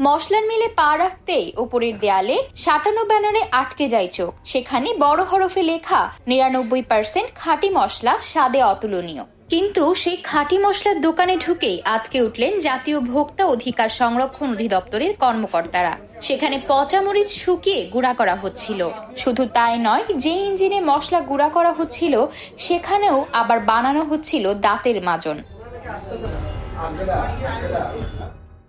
মশলার মিলে পা রাখতেই ওপরের দেয়ালে সাটানো ব্যানারে আটকে যায় চোখ। সেখানে বড় হরফে লেখা, নিরানব্বই পার্সেন্ট খাঁটি মশলা স্বাদে অতুলনীয়। কিন্তু সেই খাঁটি মশলার দোকানে ঢুকেই আটকে উঠলেন জাতীয় ভোক্তা অধিকার সংরক্ষণ অধিদপ্তরের কর্মকর্তারা। সেখানে পচা মরিচ শুকিয়ে গুঁড়া করা হচ্ছিল। শুধু তাই নয়, যে ইঞ্জিনে মশলা গুঁড়া করা হচ্ছিল, সেখানেও আবার বানানো হচ্ছিল দাঁতের মাজন।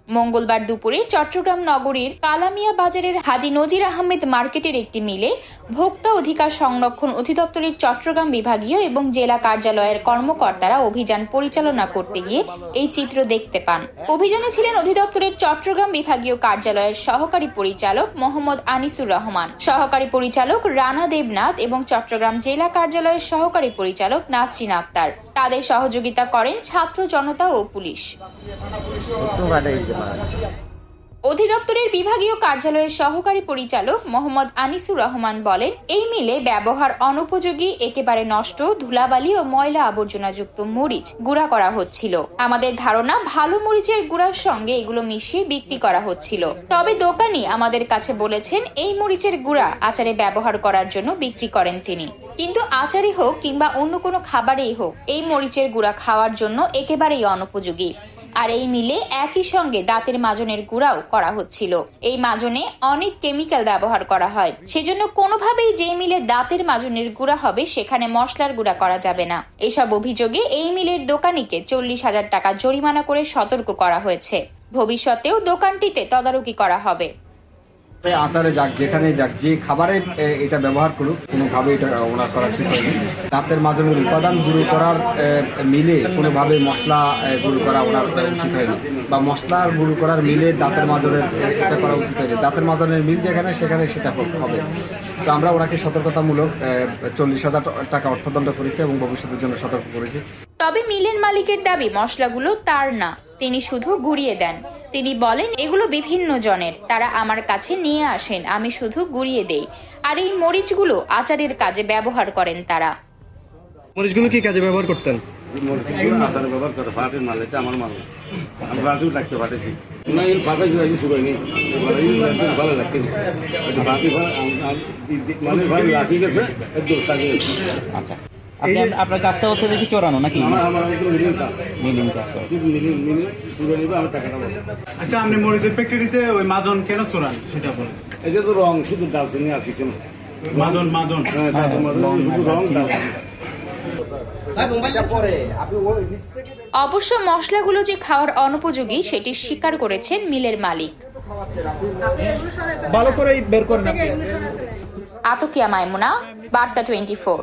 মঙ্গলবার দুপুরে চট্টগ্রাম নগরীর কালামিয়া বাজারের হাজি নজির আহমেদ মার্কেটের একটি মিলে ভোক্তা অধিকার সংরক্ষণ অধিদপ্তরের চট্টগ্রাম বিভাগীয় এবং জেলা কার্যালয়ের কর্মকর্তারা অভিযান পরিচালনা করতে গিয়ে এই চিত্র দেখতে পান। অভিযানে ছিলেন অধিদপ্তরের চট্টগ্রাম বিভাগীয় কার্যালয়ের সহকারী পরিচালক মোহাম্মদ আনিসুর রহমান, সহকারী পরিচালক রানা দেবনাথ এবং চট্টগ্রাম জেলা কার্যালয়ের সহকারী পরিচালক নাসরিন আক্তার। তাদের সহযোগিতা করেন ছাত্র জনতা ও পুলিশ। অধিদপ্তরের বিভাগীয় কার্যালয়ের সহকারী পরিচালক মোহাম্মদ আনিসুর রহমান বলেন, এই মিলে ব্যবহার অনুপযোগী, একেবারে নষ্ট, ধুলাবালি ও ময়লা আবর্জনাযুক্ত মরিচ গুঁড়া করা হচ্ছিল। আমাদের ধারণা, ভালো মরিচের গুঁড়ার সঙ্গে এগুলো মিশিয়ে বিক্রি করা হচ্ছিল। তবে দোকানি আমাদের কাছে বলেছেন, এই মরিচের গুঁড়া আচারে ব্যবহার করার জন্য বিক্রি করেন তিনি। কিন্তু আচারই হোক কিংবা অন্য কোনো খাবারেই হোক, এই মরিচের গুঁড়া খাওয়ার জন্য একেবারেই অনুপযোগী। আর এই মিলে একই সঙ্গে দাঁতের মাজনের গুঁড়াও করা হচ্ছিল। এই মাজনে অনেক কেমিক্যাল ব্যবহার করা হয়। সেজন্য কোনোভাবেই যে মিলে দাঁতের মাজনের গুঁড়া হবে, সেখানে মশলার গুঁড়া করা যাবে না। এসব অভিযোগে এই মিলের দোকানিকে চল্লিশ হাজার টাকা জরিমানা করে সতর্ক করা হয়েছে। ভবিষ্যতেও দোকানটিতে তদারকি করা হবে। আচারে যাক, যেখানে যাক, যে খাবারে এটা ব্যবহার করুক, কোনোভাবে এটা ওনার করা ঠিক হয়নি। দাঁতের মাজনের উপাদান গুঁড়ো করার মিলে কোনোভাবে মশলা গুঁড়ো করা ওনার উচিত হয়নি। বা মশলার গুঁড়ো করার মিলে দাঁতের মাজনের এটা করা উচিত হয়নি। দাঁতের মাজনের মিল যেখানে, সেখানে সেটা হবে। তো আমরা ওনাকে সতর্কতামূলক চল্লিশ হাজার টাকা অর্থদণ্ড করেছি এবং ভবিষ্যতের জন্য সতর্ক করেছি। তবে মিলের মালিকের দাবি, মশলাগুলো তার না, তিনি শুধু গুড়িয়ে দেন। তিনি বলেন এগুলো বিভিন্ন জনের। তারা আমার কাছে নিয়ে আসেন আমি শুধু গুড়িয়ে দেই। আর এই মরিচগুলো আচারের কাজে ব্যবহার করেন তারা। মরিচগুলো কি কাজে ব্যবহার করতেন? মরিচগুলো আচার ব্যবহার করে ফাটের মাল এটা আমার মাল। আমি ফাটেও রাখতে পাঠাইছি না এই ফাটাইছি আমি শুকাই নি ভালো লাগতে বাকি মানে ভালো রাখি গেছে। আচ্ছা। আপনি আপনার কাজটা হচ্ছে দেখি চোরানো নাকি? মিলিং আচ্ছা আপনি মরিচের ফ্যাক্টরিতে ওই মাজন কেন চোরান? সেটা বলেন। এই যে তো রং শুধু ডালচিনি আর কিছু না। মাজন মাজন। হ্যাঁ, মাঝে শুধু রং ডালচিনি অবশ্য মশলাগুলো যে খাওয়ার অনুপযোগী সেটি স্বীকার করেছেন মিলের মালিক। ভালো করে বের করেন আপনি আতকিয়া মাইমুনা বার্তা টোয়েন্টি ফোর।